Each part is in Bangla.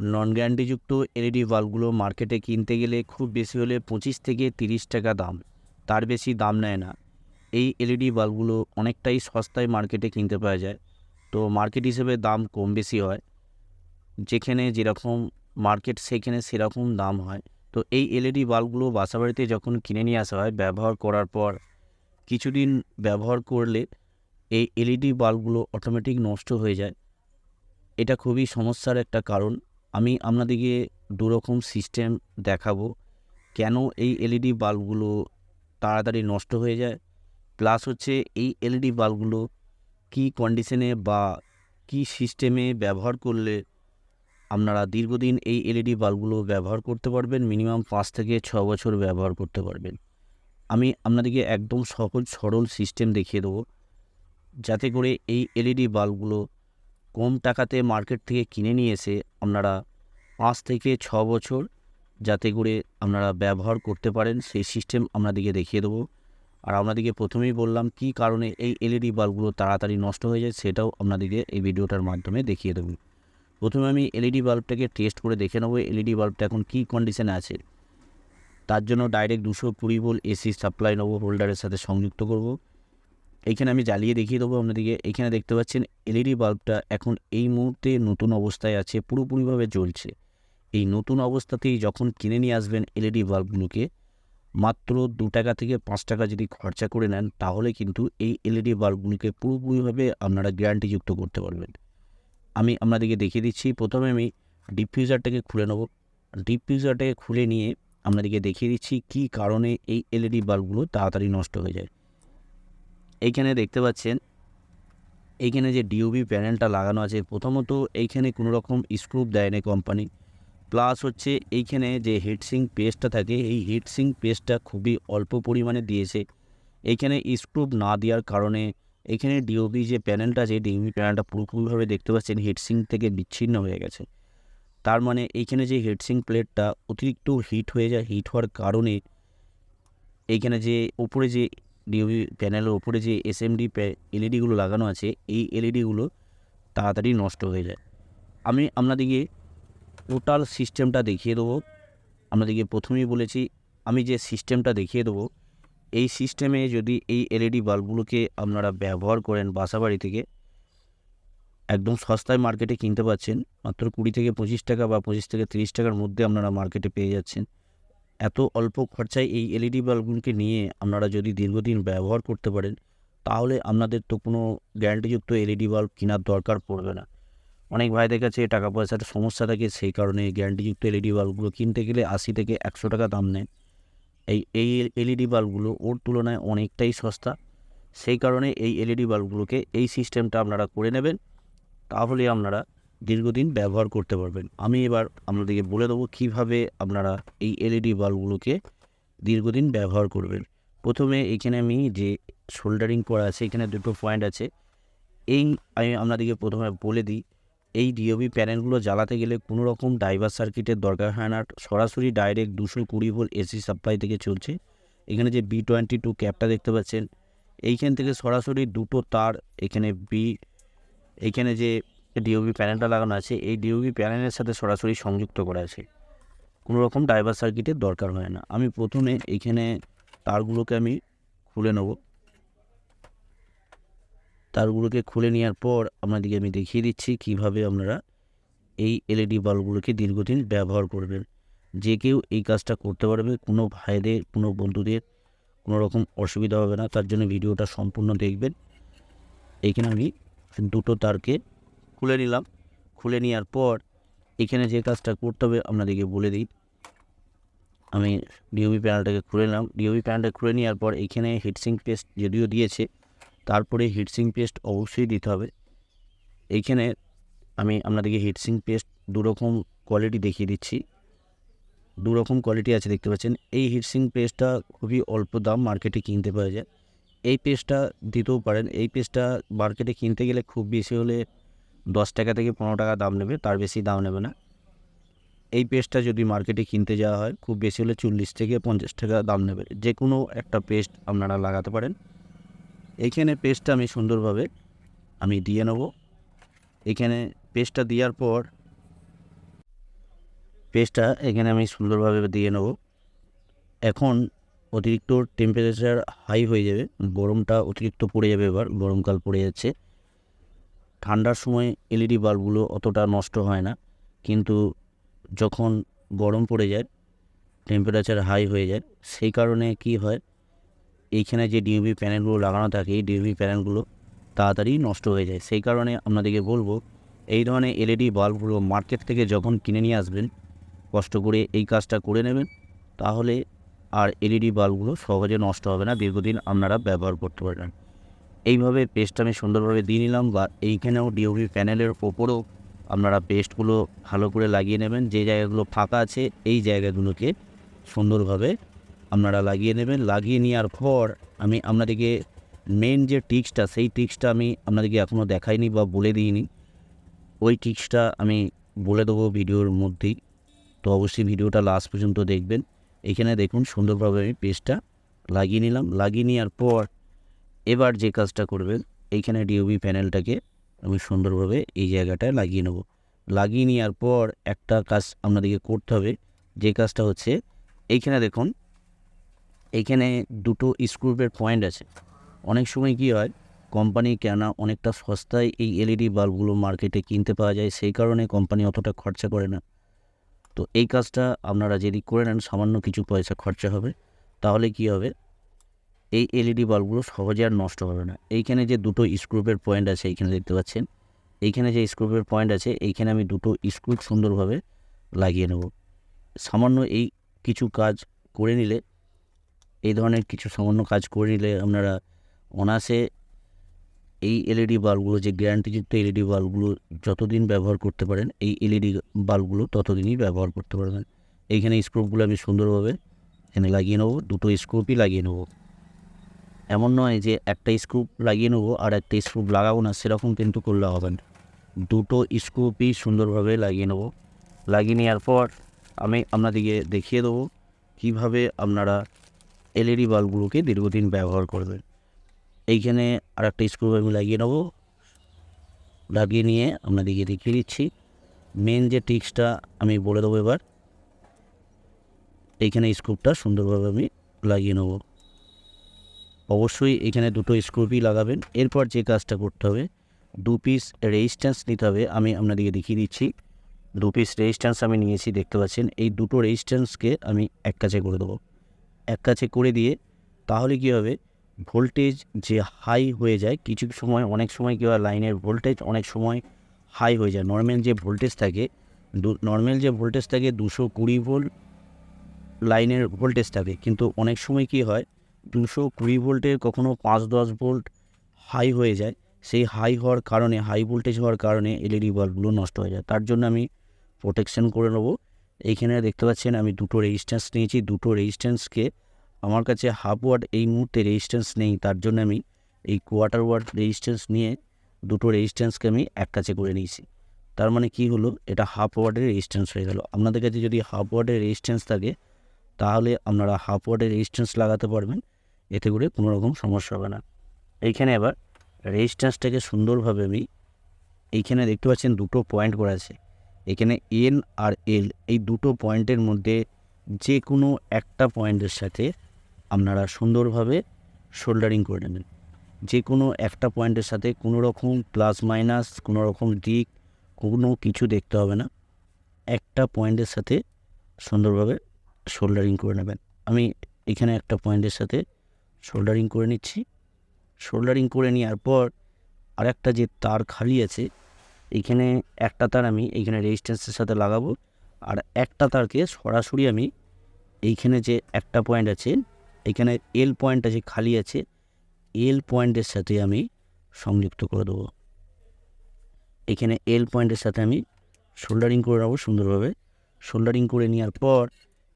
নন গ্যারান্টিযুক্ত এলইডি বাল্বগুলো মার্কেটে কিনতে গেলে খুব বেশি হলে পঁচিশ থেকে তিরিশ টাকা দাম। তার বেশি দাম নেয় না। এই এলইডি বাল্বগুলো অনেকটাই সস্তায় মার্কেটে কিনতে পাওয়া যায়। তো মার্কেট হিসেবে দাম কম বেশি হয়। যেখানে যেরকম মার্কেট সেখানে সেরকম দাম হয়। তো এই এলইডি বাল্বগুলো বাসাবাড়িতে যখন কিনে নিয়ে আসা হয়, ব্যবহার করার পর কিছুদিন ব্যবহার করলে এই এলইডি বাল্বগুলো অটোমেটিক নষ্ট হয়ে যায়। এটা খুবই সমস্যার একটা কারণ। আমি আপনাদেরকে দুরকম সিস্টেম দেখাবো কেন এই এলইডি বাল্বগুলো তাড়াতাড়ি নষ্ট হয়ে যায় প্লাস হচ্ছে এই এলইডি বাল্বগুলো কী কন্ডিশনে বা কী সিস্টেমে ব্যবহার করলে আপনারা দীর্ঘদিন এই এলইডি বাল্বগুলো ব্যবহার করতে পারবেন মিনিমাম পাঁচ থেকে ছ বছর ব্যবহার করতে পারবেন। আমি আপনাদেরকে একদম সহজ সরল সিস্টেম দেখিয়ে দেবো, যাতে করে এই এলইডি বাল্বগুলো কম টাকাতে মার্কেট থেকে কিনে নিয়ে এসে আপনারা পাঁচ থেকে ছ বছর যাতে করে আপনারা ব্যবহার করতে পারেন, সেই সিস্টেম আপনাদেরকে দেখিয়ে দেবো। আর আপনাদেরকে প্রথমেই বললাম, কী কারণে এই এলইডি বাল্বগুলো তাড়াতাড়ি নষ্ট হয়ে যায় সেটাও আপনাদেরকে এই ভিডিওটার মাধ্যমে দেখিয়ে দেবো। প্রথমে আমি এলইডি বাল্বটাকে টেস্ট করে দেখে নেব এলইডি বাল্বটা এখন কী কন্ডিশনে আছে। তার জন্য ডাইরেক্ট দুশো কুড়ি ভোল্ট এসি সাপ্লাই নেব হোল্ডারের সাথে সংযুক্ত করব। এইখানে আমি জ্বালিয়ে দেখিয়ে দেবো আপনাদেরকে। এখানে দেখতে পাচ্ছেন এলইডি বাল্বটা এখন এই মুহূর্তে নতুন অবস্থায় আছে, পুরোপুরিভাবে জ্বলছে। এই নতুন অবস্থাতেই যখন কিনে নিয়ে আসবেন এলইডি বাল্বগুলোকে, মাত্র দু টাকা থেকে পাঁচ টাকা যদি খরচা করে নেন, তাহলে কিন্তু এই এলইডি বাল্বগুলিকে পুরোপুরিভাবে আপনারা গ্যারান্টিযুক্ত করতে পারবেন। আমি আপনাদেরকে দেখিয়ে দিচ্ছি, প্রথমে আমি ডিফিউজারটাকে খুলে নেব। ডিফিউজারটাকে খুলে নিয়ে আপনাদেরকে দেখিয়ে দিচ্ছি কী কারণে এই এলইডি বাল্বগুলো তাড়াতাড়ি নষ্ট হয়ে যায়। এইখানে দেখতে পাচ্ছেন, এইখানে যে ডিওবি প্যানেলটা লাগানো আছে, প্রথমত এইখানে কোনো রকম স্ক্রুপ দেয়নি কোম্পানি প্লাস হচ্ছে এইখানে যে হিটসিং পেস্টটা থাকে, এই হিটসিং পেস্টটা খুবই অল্প পরিমাণে দিয়েছে। এইখানে স্ক্রুপ না দেওয়ার কারণে এখানে ডিওবি যে প্যানেলটা আছে ডিওবি প্যানেলটা পুরোপুরিভাবে দেখতে পাচ্ছেন হিটসিং থেকে বিচ্ছিন্ন হয়ে গেছে। তার মানে এইখানে যে হিটসিং প্লেটটা অতিরিক্ত হিট হয়ে যায় হিট হওয়ার কারণে এইখানে যে উপরে যে ডিওবি প্যানেলের ওপরে যে এস এসএমডি এলইডিগুলো লাগানো আছে, এই এলইডিগুলো তাড়াতাড়ি নষ্ট হয়ে যায়। আমি আপনাদেরকে টোটাল সিস্টেমটা দেখিয়ে দেবো। আপনাদেরকে প্রথমেই বলেছি, আমি যে সিস্টেমটা দেখিয়ে দেবো, এই সিস্টেমে যদি এই এলইডি বাল্বগুলোকে আপনারা ব্যবহার করেন বাসাবাড়ি থেকে, একদম সস্তায় মার্কেটে কিনতে পাচ্ছেন, মাত্র কুড়ি থেকে পঁচিশ টাকা বা পঁচিশ থেকে তিরিশ টাকার মধ্যে আপনারা মার্কেটে পেয়ে যাচ্ছেন। এত অল্প খরচায় এই এলইডি বাল্বগুলোকে নিয়ে আপনারা যদি দীর্ঘদিন ব্যবহার করতে পারেন, তাহলে আপনাদের তো কোনো গ্যারান্টিযুক্ত এলইডি বাল্ব কেনার দরকার পড়বে না। অনেক ভাইদের কাছে টাকা পয়সার সমস্যা থাকে সেই কারণে গ্যারান্টিযুক্ত এলইডি বাল্বগুলো কিনতে গেলে আশি থেকে একশো টাকা দাম নেয়। এই এই এলইডি বাল্বগুলো ওর তুলনায় অনেকটাই সস্তা। সেই কারণে এই এলইডি বাল্বগুলোকে এই সিস্টেমটা আপনারা করে নেবেন, তাহলে আপনারা দীর্ঘদিন ব্যবহার করতে পারবেন। আমি এবার আপনাদেরকে বলে দেবো কীভাবে আপনারা এই এলইডি বাল্বগুলোকে দীর্ঘদিন ব্যবহার করবেন। প্রথমে এখানে আমি যে শোল্ডারিং করা আছে, এখানে দুটো পয়েন্ট আছে। এই আমি আপনাদেরকে প্রথমে বলে দিই এই ডিওবি প্যানেলগুলো জ্বালাতে গেলে কোনো রকম ডাইভার সার্কিটের দরকার হয় না। সরাসরি ডাইরেক্ট দুশো কুড়ি ভোল্ট এসি সাপ্লাই থেকে চলছে। এখানে যে বি টোয়েন্টি টু ক্যাপটা দেখতে পাচ্ছেন, এইখান থেকে সরাসরি দুটো তার, এখানে বি এইখানে যে ডিওবি প্যানেলটা লাগানো আছে, এই ডিওবি প্যানেলের সাথে সরাসরি সংযুক্ত করা আছে। কোনো রকম ডাইভার সার্কিটের দরকার হয় না। আমি প্রথমে এখানে তারগুলোকে আমি খুলে নেব। তারগুলোকে খুলে নেওয়ার পর আপনাদেরকে আমি দেখিয়ে দিচ্ছি কীভাবে আপনারা এই এলইডি বাল্বগুলোকে দীর্ঘদিন ব্যবহার করবেন। যে কেউ এই কাজটা করতে পারবে, কোনো ভাইদের, কোনো বন্ধুদের কোনো রকম অসুবিধা হবে না, তার জন্য ভিডিওটা সম্পূর্ণ দেখবেন। এইখানে আমি দুটো তারকে খুলে নিলাম। খুলে নেওয়ার পর এখানে যে কাজটা করতে হবে আপনাদেরকে বলে দিই। আমি ডিওবি প্যানেলটাকে খুলে নিলাম। ডিওবি প্যানেলটা খুলে নেওয়ার পর এখানে হিটসিং পেস্ট যদিও দিয়েছে তারপরে হিটসিং পেস্ট অবশ্যই দিতে হবে। এইখানে আমি আপনাদেরকে হিটসিং পেস্ট দুরকম কোয়ালিটি দেখিয়ে দিচ্ছি। দু রকম কোয়ালিটি আছে দেখতে পাচ্ছেন। এই হিটসিং পেস্টটা খুবই অল্প দাম মার্কেটে কিনতে পাওয়া যায়। এই পেস্টটা দিতেও পারেন। এই পেস্টটা মার্কেটে কিনতে গেলে খুব বেশি হলে দশ টাকা থেকে পনেরো টাকা দাম নেবে, তার বেশি দাম নেবে না। এই পেস্টটা যদি মার্কেটে কিনতে যাওয়া হয়, খুব বেশি হলে চল্লিশ থেকে পঞ্চাশ টাকা দাম নেবে। যে কোনো একটা পেস্ট আপনারা লাগাতে পারেন। এইখানে পেস্টটা আমি সুন্দরভাবে আমি দিয়ে নেব। এখানে পেস্টটা দেওয়ার পর পেস্টটা এখানে আমি সুন্দরভাবে দিয়ে নেব। এখন অতিরিক্ত টেম্পারেচার হাই হয়ে যাবে, গরমটা অতিরিক্ত পড়ে যাবে এবার, গরমকাল পড়ে যাচ্ছে। ঠান্ডার সময় এলইডি বাল্বগুলো অতটা নষ্ট হয় না, কিন্তু যখন গরম পড়ে যায় টেম্পারেচার হাই হয়ে যায়, সেই কারণে কি হয় এইখানে যে ডিউবি প্যানেলগুলো লাগানো থাকে, এই ডিউবি প্যানেলগুলো তাড়াতাড়ি নষ্ট হয়ে যায়। সেই কারণে আপনাদেরকে বলব, এই ধরনের এলইডি বাল্বগুলো মার্কেট থেকে যখন কিনে নিয়ে আসবেন, কষ্ট করে এই কাজটা করে নেবেন, তাহলে আর এলইডি বাল্বগুলো সহজে নষ্ট হবে না, দীর্ঘদিন আপনারা ব্যবহার করতে পারবেন। এইভাবে পেস্টটা আমি সুন্দরভাবে দিয়ে নিলাম, বা এইখানেও ডিওভি প্যানেলের ওপরেও আপনারা পেস্টগুলো ভালো করে লাগিয়ে নেবেন। যে জায়গাগুলো ফাঁকা আছে, এই জায়গাগুলোকে সুন্দরভাবে আপনারা লাগিয়ে নেবেন। লাগিয়ে নেওয়ার পর আমি আপনাদেরকে মেন যে টিক্সটা সেই টিক্সটা আমি আপনাদেরকে এখনও দেখাইনি বা বলে দিইনি। ওই টিক্সটা আমি বলে দেবো ভিডিওর মধ্যেই। তো অবশ্যই ভিডিওটা লাস্ট পর্যন্ত দেখবেন। এখানে দেখুন সুন্দরভাবে আমি পেস্টটা লাগিয়ে নিলাম। লাগিয়ে নেওয়ার পর এবার যে কাজটা করবেন, এইখানে ডিওবি প্যানেলটাকে আমি সুন্দরভাবে এই জায়গাটায় লাগিয়ে নেব। লাগিয়ে নেওয়ার পর একটা কাজ আপনাদেরকে করতে হবে। যে কাজটা হচ্ছে, এইখানে দেখুন এইখানে দুটো স্ক্রুপের পয়েন্ট আছে। অনেক সময় কী হয় কোম্পানি কেনা অনেকটা সস্তায় এই এলইডি বাল্বগুলো মার্কেটে কিনতে পাওয়া যায়, সেই কারণে কোম্পানি অতটা খরচা করে না। তো এই কাজটা আপনারা যদি করে নেন, সামান্য কিছু পয়সা খরচা হবে, তাহলে কি হবে? এই এলইডি বাল্বগুলো সহজে আর নষ্ট হবে না। এইখানে যে দুটো স্ক্রুপের পয়েন্ট আছে, এইখানে দেখতে পাচ্ছেন। এইখানে যে স্ক্রুপের পয়েন্ট আছে, এইখানে আমি দুটো স্ক্রু সুন্দরভাবে লাগিয়ে নেব। সামান্য এই কিছু কাজ করে নিলে এই ধরনের কিছু সামান্য কাজ করে নিলে আপনারা অনায়াসে এই এলইডি বাল্বগুলো, যে গ্যারান্টিযুক্ত এলইডি বাল্বগুলো যতদিন ব্যবহার করতে পারেন, এই এলইডি বাল্বগুলো ততদিনই ব্যবহার করতে পারবেন। এইখানে স্ক্রুপগুলো আমি সুন্দরভাবে এখানে লাগিয়ে নেব, দুটো স্ক্রুপই লাগিয়ে নেব। এমন নয় যে একটা স্ক্রুপ লাগিয়ে নেব আর একটা স্ক্রুপ লাগাবো না, সেরকম কিন্তু করলে হবে না। দুটো স্ক্রুপই সুন্দরভাবে লাগিয়ে নেব। লাগিয়ে নেওয়ার পর আমি আপনাদেরকে দেখিয়ে দেবো কীভাবে আপনারা এলইডি বাল্বগুলোকে দীর্ঘদিন ব্যবহার করবেন এইখানে আর একটা স্ক্রু আমি লাগিয়ে নেব। লাগিয়ে নিয়ে আপনাদেরকে দেখিয়ে দিচ্ছি। মেন যে টিক্সটা আমি বলে দেবো এবার, এইখানে স্ক্রুপটা সুন্দরভাবে আমি লাগিয়ে নেব। অবশ্যই এখানে দুটো স্ক্রুপই লাগাবেন। এরপর যে কাজটা করতে হবে, দু পিস রেজিস্ট্যান্স নিতে হবে। আমি আপনাদেরকে দেখিয়ে দিচ্ছি। দু পিস রেজিস্ট্যান্স আমি নিয়েছি, দেখতে পাচ্ছেন? এই দুটো রেজিস্ট্যান্সকে আমি এক কাছে করে দেবো। এক কাছে করে দিয়ে তাহলে কী হবে? ভোল্টেজ যে হাই হয়ে যায়, কিছু সময়, অনেক সময় কী হয়? লাইনের ভোল্টেজ অনেক সময় হাই হয়ে যায়। নর্মাল যে ভোল্টেজ থাকে নর্মাল যে ভোল্টেজ থাকে দুশো কুড়ি ভোল্ট লাইনের ভোল্টেজ থাকে। কিন্তু অনেক সময় কী হয়? দুশো কুড়ি ভোল্টের কখনও পাঁচ দশ ভোল্ট হাই হয়ে যায়। সেই হাই হওয়ার কারণে হাই ভোল্টেজ হওয়ার কারণে এলইডি বাল্বগুলো নষ্ট হয়ে যায়। তার জন্য আমি প্রোটেকশন করে নেব। এইখানে দেখতে পাচ্ছেন আমি দুটো রেজিস্ট্যান্স নিয়েছি। দুটো রেজিস্ট্যান্সকে আমার কাছে হাফ ওয়াট এই মুহূর্তে রেজিস্ট্যান্স নেই। তার জন্য আমি এই কোয়ার্টার ওয়াট রেজিস্ট্যান্স নিয়ে দুটো রেজিস্ট্যান্সকে আমি এক কাছে করে নিয়েছি। তার মানে কি হলো? এটা হাফ ওয়াটের রেজিস্ট্যান্স হয়ে গেল। আপনাদের কাছে যদি হাফ ওয়াটের রেজিস্ট্যান্স থাকে, তাহলে আপনারা হাফ ওয়াটের রেজিস্ট্যান্স লাগাতে পারবেন। এতে করে কোনো রকম সমস্যা হবে না। এইখানে আবার রেজিস্ট্যান্সটাকে সুন্দরভাবে আমি এইখানে দেখতে পাচ্ছেন দুটো পয়েন্ট করা আছে। এখানে এন আর এল এই দুটো পয়েন্টের মধ্যে যে কোনো একটা পয়েন্টের সাথে আপনারা সুন্দরভাবে শোল্ডারিং করে নেবেন। যে কোনো একটা পয়েন্টের সাথে কোনো রকম প্লাস মাইনাস কোনো রকম দিক, কোনো কিছু দেখতে হবে না। একটা পয়েন্টের সাথে সুন্দরভাবে শোল্ডারিং করে নেবেন। আমি এখানে একটা পয়েন্টের সাথে শোল্ডারিং করে নিচ্ছি। শোল্ডারিং করে নেওয়ার পর আরেকটা যে তার খালি আছে এইখানে একটা তার আমি এইখানে রেজিস্ট্যান্সের সাথে লাগাবো। আর একটা তারকে সরাসরি আমি এইখানে যে একটা পয়েন্ট আছে, এখানে এল পয়েন্ট আছে, খালি আছে এল পয়েন্টের সাথে আমি সংযুক্ত করে দেবো। এখানে এল পয়েন্টের সাথে আমি শোল্ডারিং করে নেব সুন্দরভাবে। শোল্ডারিং করে নেওয়ার পর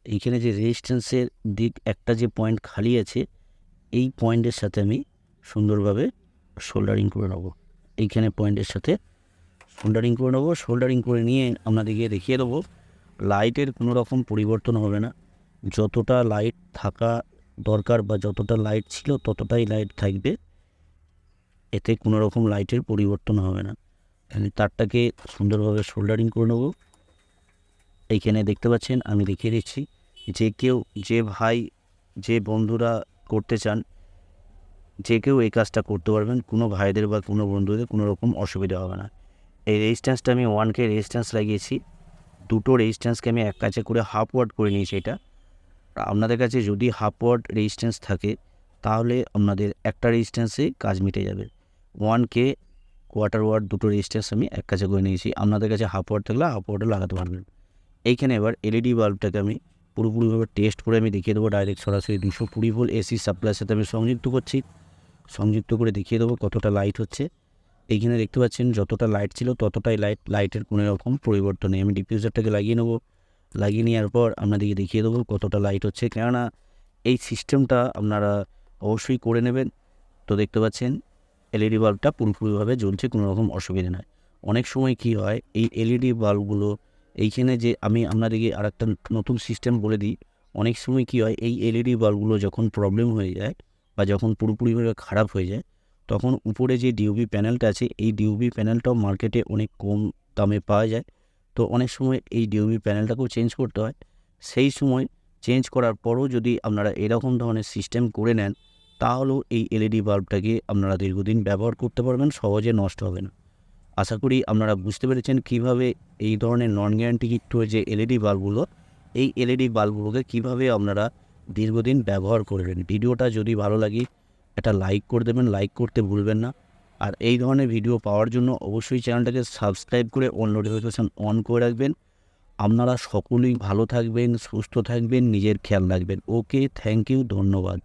এইখানে যে রেজিস্ট্যান্সের দিক, একটা যে পয়েন্ট খালি আছে, এই পয়েন্টের সাথে আমি সুন্দরভাবে শোল্ডারিং করে নেব। এইখানে পয়েন্টের সাথে শোল্ডারিং করে নেব শোল্ডারিং করে নিয়ে আপনাদেরকে দেখিয়ে দেবো। লাইটের কোনো রকম পরিবর্তন হবে না। যতটা লাইট থাকা দরকার বা যতটা লাইট ছিল ততটাই লাইট থাকবে। এতে কোনো রকম লাইটের পরিবর্তন হবে না। আমি তারটাকে সুন্দরভাবে শোল্ডারিং করে নেব। এইখানে দেখতে পাচ্ছেন, আমি দেখিয়ে দিচ্ছি যে কেউ, যে ভাই, যে বন্ধুরা করতে চান, যে কেউ এই কাজটা করতে পারবেন। কোনো ভাইদের বা কোনো বন্ধুদের কোনো রকম অসুবিধা হবে না। এই রেজিস্ট্যান্সটা আমি ওয়ান কে রেজিস্ট্যান্স লাগিয়েছি। দুটো রেজিস্ট্যান্সকে আমি এক কাছে করে হাফ ওয়ার্ড করে নিয়েছি এটা। আপনাদের কাছে যদি হাফ ওয়ার্ড রেজিস্ট্যান্স থাকে, তাহলে আপনাদের একটা রেজিস্ট্যান্সে কাজ মিটে যাবে। ওয়ান কে কোয়ার্টার ওয়ার্ড দুটো রেজিস্ট্যান্স আমি এক কাছে করে নিয়েছি। আপনাদের কাছে হাফ ওয়ার্ড থাকলে হাফ ওয়ার্ডও লাগাতে পারবেন। এইখানে এবার এলইডি বাল্বটাকে আমি পুরোপুরিভাবে টেস্ট করে আমি দেখিয়ে দেবো। ডাইরেক্ট সরাসরি দুশো কুড়ি ভোল্ট এসি সাপ্লাইয়ের সাথে আমি সংযুক্ত করছি। সংযুক্ত করে দেখিয়ে দেবো কতটা লাইট হচ্ছে। এইখানে দেখতে পাচ্ছেন যতটা লাইট ছিল ততটাই লাইট লাইটের কোনো রকম পরিবর্তন নেই। আমি ডিফিউজারটাকে লাগিয়ে নেব। লাগিয়ে নেওয়ার পর আপনাদেরকে দেখিয়ে দেবো কতটা লাইট হচ্ছে। কেননা এই সিস্টেমটা আপনারা অবশ্যই করে নেবেন। তো দেখতে পাচ্ছেন এলইডি বাল্বটা পুরোপুরিভাবে জ্বলছে, কোনো রকম অসুবিধা নয় অনেক সময় কি হয়, এই এলইডি বাল্বগুলো এইখানে যে আমি আপনাদেরকে আর একটা নতুন সিস্টেম বলে দিই, অনেক সময় কি হয়, এই এলইডি বাল্বগুলো যখন প্রবলেম হয়ে যায় বা যখন পুরোপুরিভাবে খারাপ হয়ে যায় তখন উপরে যে ডিউবি প্যানেলটা আছে, এই ডিউবি প্যানেলটাও মার্কেটে অনেক কম দামে পাওয়া যায়। তো অনেক সময় এই ডিউবি প্যানেলটাকেও চেঞ্জ করতে হয়। সেই সময় চেঞ্জ করার পরও যদি আপনারা এরকম ধরনের সিস্টেম করে নেন, তাহলেও এই এলইডি বাল্বটাকে আপনারা দীর্ঘদিন ব্যবহার করতে পারবেন, সহজে নষ্ট হবে না। আশা করি আপনারা বুঝতে পেরেছেন কীভাবে এই ধরনের নন গ্যারান্টিযুক্ত যে এলইডি বাল্বগুলো এই এলইডি বাল্বগুলোকে কীভাবে আপনারা দীর্ঘদিন ব্যবহার করবেন। ভিডিওটা যদি ভালো লাগে একটা লাইক করে দেবেন লাইক করতে ভুলবেন না। আর এই ধরনের ভিডিও পাওয়ার জন্য অবশ্যই চ্যানেলটাকে সাবস্ক্রাইব করে অন নোটিফিকেশান অন করে রাখবেন। আপনারা সকলেই ভালো থাকবেন, সুস্থ থাকবেন, নিজের খেয়াল রাখবেন। ওকে থ্যাংক ইউ ধন্যবাদ।